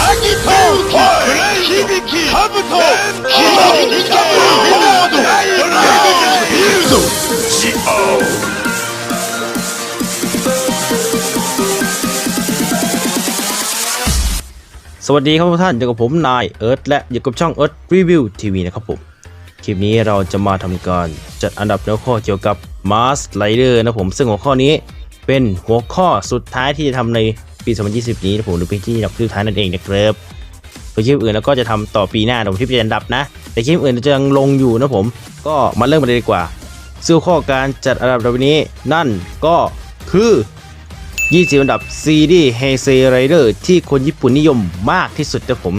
아기토 히비키 카부토 히비키 카부토 빌도 지오 สวัสดีครับทุกท่านเจอกับผมนายเอิร์ธและอยู่กับช่องเอิร์ธรีวิวทีวีนะครับผม คลิปนี้เราจะมาทำการจัดอันดับหัวข้อเกี่ยวกับ Mars Rider นะผม ซึ่งหัวข้อนี้เป็นหัวข้อสุดท้ายที่จะทำใน ปี 2020 นี้นะผมหรือปีที่อันดับสุดท้ายนั่นเองนะครับส่วนคลิปอื่นแล้วก็จะทำต่อปีหน้าผมที่เป็นอันดับนะ แต่คลิปอื่นจะยังลงอยู่นะผม ก็มาเริ่มกันเลยดีกว่าซึ่งข้อการจัดอันดับในวันนี้นั่นก็คือ 20 อันดับซีรีส์เฮเซไรเดอร์ที่คนญี่ปุ่นนิยมมากที่สุดนะผม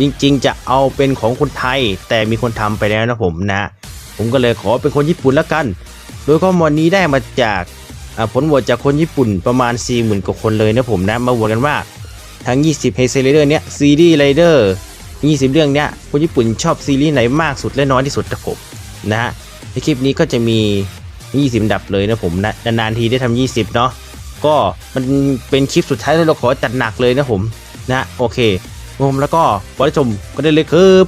จริงๆ จะเอาเป็นของคนไทย แต่มีคนทำไปแล้วนะผมนะ ผมก็เลยขอเป็นคนญี่ปุ่นล้วกัน โดยข้อมูลนี้ได้มาจาก ผลโหวตจากคนญี่ปุ่นประมาณ 40,000 กว่าคนเลยนะผมนะ มาโหวตกันว่าทั้ง 20เฮเซไรเดอร์เนี้ยซีรีส์ไรเดอร์20 เรื่องเนี้ยคนญี่ปุ่นชอบซีรีส์ไหนมากสุดและน้อยที่สุดนะผมนะฮะในคลิปนี้ก็จะมี 20 ดับเลยนะผมนะนานๆทีได้ทำ20 เนาะก็มันเป็นคลิปสุดท้ายที่เราขอจัดหนักเลยนะผมนะโอเคผมแล้วก็ขอได้ชมก็ได้เลยครับ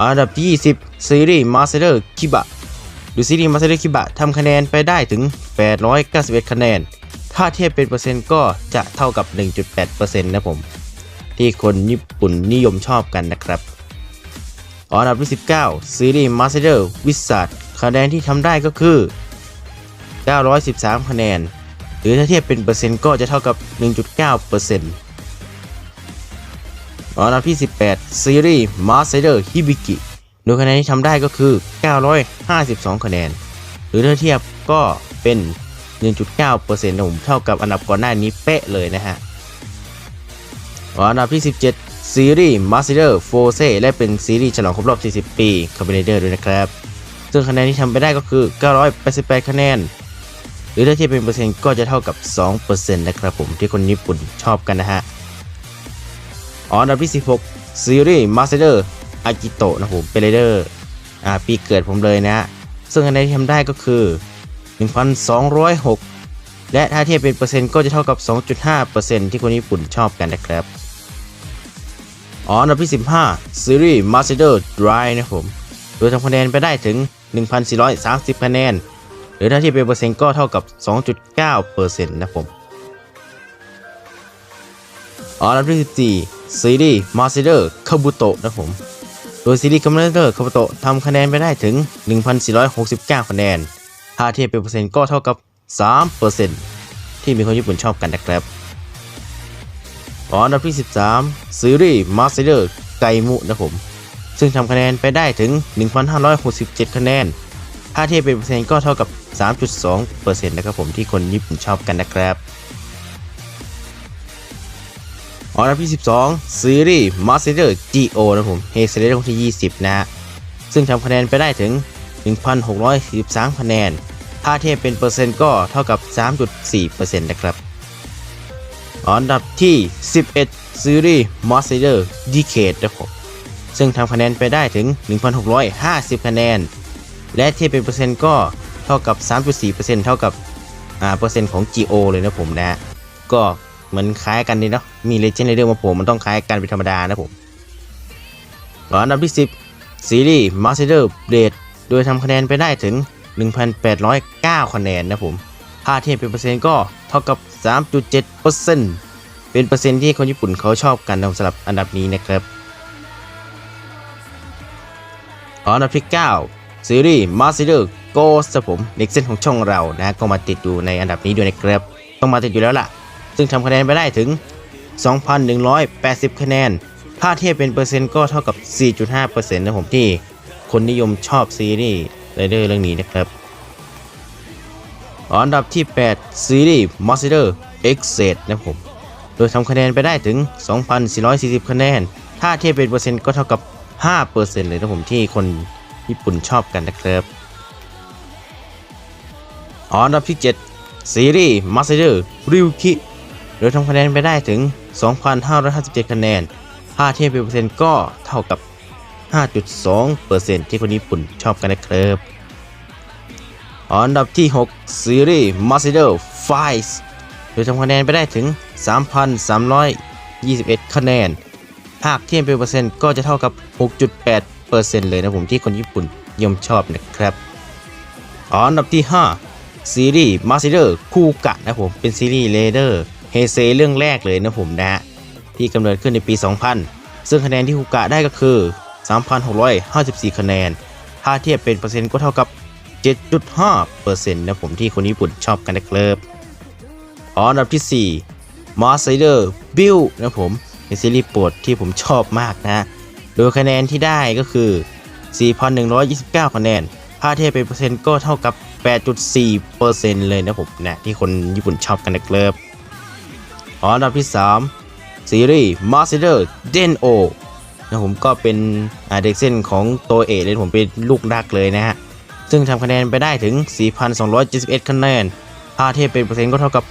อันดับ 20 ซีรีส์ Master Kiba ดูซีรีส์ Master Kiba ทำคะแนนไปได้ถึง 891 คะแนน ถ้าเทียบเป็นเปอร์เซ็นต์ก็จะเท่ากับ 1.8%นะผม ที่คนญี่ปุ่นนิยมชอบกันนะครับอันดับที่ 19 ซีรีส์ Master Wizard คะแนนที่ทำได้ก็คือ 913 คะแนน หรือถ้าเทียบเป็นเปอร์เซ็นต์ก็จะเท่ากับ 1.9เปอร์เซ็นต์อันดับที่ 18 ซีรีส์ Master Hibiki โดยคะแนนที่ทำได้ก็คือ 952 คะแนน หรือถ้าเทียบก็เป็น 1.9เปอร์เซ็นต์ผมเท่ากับอันดับก่อนหน้านี้เป๊ะเลยนะฮะอันดับที่ 17 ซีรีส์ Master Force และเป็นซีรีส์ฉลองครบรอบ 40 ปี c o m b i n a t o r ด้วยนะครับ ซึ่งคะแนนที่ทำไปได้ก็คือ 988 คะแนน หรือถ้าเทียบเป็นเปอร์เซ็นต์ก็จะเท่ากับ 2%นะครับผมที่คนญี่ปุ่นชอบกันนะฮะอันดับที่ 16 ซีรีส์ Master อากิโตะนะผมเป็นเรเดอร์อ่าปีเกิดผมเลยนะฮะซึ่งคะแนนที่ทำได้ก็คือ 1,206 และถ้าเทียบเป็นเปอร์เซ็นต์ก็จะเท่ากับ 2.5%ที่คนญี่ปุ่นชอบกันนะครับอันดับที่ 15 ซีรีส์ Master Dry นะผม โดยทำคะแนนไปได้ถึง 1,430 คะแนน หรือถ้าที่เป็นเปอร์เซ็นต์ก็เท่ากับ 2.9เปอร์เซ็นต์นะผมอันดับที่ 14 ซีรีส์ Master Kabuto นะผม โดยซีรีส์ Master Kabuto ทำคะแนนไปได้ถึง 1,469 คะแนน ถ้าเทียบเป็นเปอร์เซ็นต์ก็เท่ากับ3เปอร์เซ็นต์ที่มีคนญี่ปุ่นชอบกันนะครับอันดับที่ 13 ซีรีส์ Master Gaimu นะผม ซึ่งทำคะแนนไปได้ถึง 1,567 คะแนน ถ้าเทียบเป็นเปอร์เซ็นต์ก็เท่ากับ 3.2%นะครับผมที่คนญี่ปุ่นชอบกันนะครับ อันดับที่ 12 ซีรีส์ Master GO นะผมเฮเซเลตที่ 20 นะฮะ ซึ่งทำคะแนนไปได้ถึง 1,643 คะแนน ถ้าเทียบเป็นเปอร์เซ็นต์ก็เท่ากับ 3.4%นะครับ อันดับที่ 11 ซีรีส์ Master Decade นะผมซึ่งทำคะแนนไปได้ถึง 1,650 คะแนน และเทียบเป็นเปอร์เซ็นต์ก็เท่ากับ 3.4%เท่ากับอ่าเปอร์เซ็นต์ของ GO เลยนะผมนะ ก็ เหมือนคล้ายกันดีเนาะมี Legend Rider มาผล่มันต้องคล้ายกันเป็นธรรมดานะผมอันดับที่ 10 ซีรีส์ Master Blade โดยทำคะแนนไปได้ถึง 1,809 คะแนนนะผม ถ้าเทียบเป็นเปอร์เซ็นต์ก็เท่ากับ 3.7%เป็นเปอร์เซ็นต์ที่คนญี่ปุ่นเขาชอบกันสำหรับอันดับนี้นะครับ อันดับที่ 9 ซีรีส์ Master Ghost ผมเด็กเส้นของช่องเรานะก็มาติดอยู่ในอันดับนี้ด้วยนะครับ ต้องมาติดอยู่แล้วล่ะ ซึ่งทำคะแนนไปได้ถึง 2,180 คะแนน ถ้าเทียบเป็นเปอร์เซ็นต์ก็เท่ากับ 4.5%นะผมที่คนนิยมชอบซีรีส์ไรเดอร์เรื่องนี้นะครับอันดับที่ 8 ซีรีส์ Master X z นะผม โดยทำคะแนนไปได้ถึง 2,440 คะแนน ถ้าเทียบเป็นเปอร์เซ็นต์ก็เท่ากับ 5%เลยนะผมที่คนญี่ปุ่นชอบกันนะครับอันดับที่ 7 ซีรีส์ Master Ryuki โดยทำคะแนนไปได้ถึง 2,557 คะแนน ถ้าเทียบเป็นเปอร์เซ็นต์ก็เท่ากับ 5.2%ที่คนญี่ปุ่นชอบกันนะครับอันดับที่ 6 ซีรีส์ Master Files โดยทำคะแนนไปได้ถึง 3,321 คะแนน หากเทียบเป็นเปอร์เซ็นต์ก็จะเท่ากับ 6.8เปอร์เซ็นต์เลยนะผมที่คนญี่ปุ่นนิยมชอบนะครับอันดับที่ 5 ซีรีส์มาสเตอร์คูกะนะผมเป็นซีรีส์เลเดอร์ เฮเซเรื่องแรกเลยนะผมนะฮะที่กำเนิดขึ้นในปี 2000 ซึ่งคะแนนที่คูกะได้ก็คือ 3,654 คะแนน ถ้าเทียบเป็นเปอร์เซ็นต์ก็เท่ากับ 7.5เปอร์เซ็นต์นะผมที่คนญี่ปุ่นชอบกันนะครับอันดับที่4มาสเตอร์บิลนะผมเป็นซีรีส์โปรดที่ผมชอบมากนะโดยคะแนนที่ได้ก็คือ 4,129 คะแนน ถ้าเทียบเป็นเปอร์เซ็นต์ก็เท่ากับ 8.4เปอร์เซ็นต์เลยนะผมนะที่คนญี่ปุ่นชอบกันนะครับ อันดับที่ 3 ซีรีส์ Master Den O นะผมก็เป็นอ่าเด็กเส้นของตัวเอกเลยผมเป็นลูกรักเลยนะฮะ ซึ่งทำคะแนนไปได้ถึง 4,271 คะแนนถ้าเทียบเป็นเปอร์เซ็นต์ก็เท่ากับ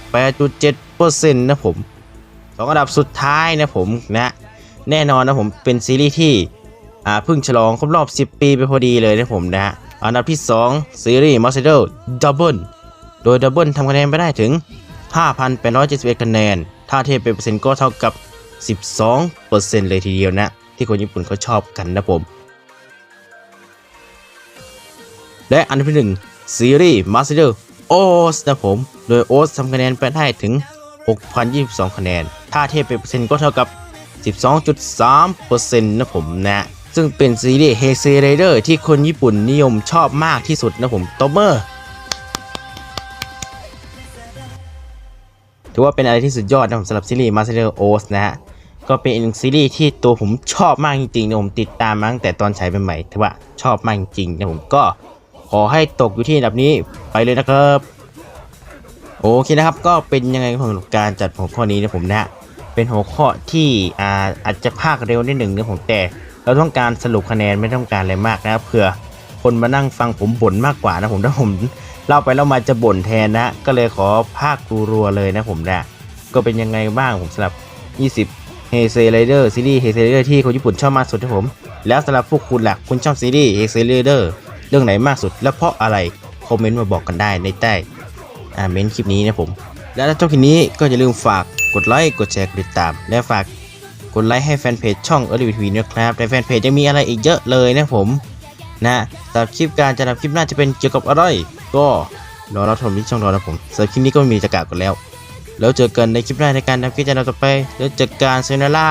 8.7เปอร์เซ็นต์นะผมสองอันดับสุดท้ายนะผมนะแน่นอนนะผมเป็นซีรีส์ที่อ่าเพิ่งฉลองครบรอบ 10 ปีไปพอดีเลยนะผมนะอันดับที่ 2 ซีรีส์ Master Double โดย Double ทำคะแนนไปได้ถึง 5,871 คะแนน ถ้าเทียบเป็นเปอร์เซ็นต์ก็เท่ากับ 12เปอร์เซ็นต์เลยทีเดียวนะ ที่คนญี่ปุ่นเขาชอบกันนะผม และอันที่หนึ่งซีรีส์ Master Oz นะผม โดย Oz ทำคะแนนไปได้ถึง 6,022 คะแนน ถ้าเทียบเป็นเปอร์เซ็นต์ก็เท่ากับ 12.3%นะผมนะซึ่งเป็นซีรีส์ h e s e r a d e r ที่คนญี่ปุ่นนิยมชอบมากที่สุดนะผมตบเมอร์ ถือว่าเป็นอะไรที่สุดยอดนะผมสำหรับซีรีส์ Master Oz นะฮะ ก็เป็นอีกซีรีส์ที่ตัวผมชอบมากจริงๆนะผมติดตามมาตั้งแต่ตอนฉายใหม่ๆถือว่าชอบมากจริงๆนะผมก็ขอให้ตกอยู่ที่อันดับนี้ไปเลยนะครับโอเคนะครับก็เป็นยังไงสำหรับการจัดหัวข้อนี้นะผมนะเป็นหัวข้อที่อ่าอาจจะภาคเร็วนิดหนึ่งนะผมแต่เราต้องการสรุปคะแนนไม่ต้องการอะไรมากนะครับเผื่อคนมานั่งฟังผมบ่นมากกว่านะผมถ้าผม เล่าไปแล้วมาจะบ่นแทนนะ ก็เลยขอภาครัวๆเลยนะผมนะ ก็เป็นยังไงบ้างผมสำหรับ 20เฮเซไรเดอร์ซีรีส์เฮเซไรเดอร์ที่คนญี่ปุ่นชอบมากสุดครับผม แล้วสำหรับพวกคุณล่ะคุณชอบซีรีส์เฮเซไรเดอร์เรื่องไหนมากสุด และเพราะอะไรคอมเมนต์มาบอกกันได้ในใต้อ่าเมนต์คลิปนี้นะผม และถ้าชอบคลิปนี้ก็อย่าลืมฝากกดไลค์กดแชร์กดติดตาม และฝากกดไลค์ให้แฟนเพจช่องเอ r ร์ลีวีนะครับในแฟนเพจยังมีอะไรอีกเยอะเลยนะผม นะสำหรับคลิปการจะทำคลิปหน้าจะเป็นเกี่ยวกับอะไร ก็รอรับชมที่ช่องรอนะผมสำหรับคลิปนี้ก็ไม่มีจะกล่าวกันแล้ว แล้วเจอกันในคลิปหน้าในการทำคลิปจานต่อไปแล้วเจอกันเซนล่า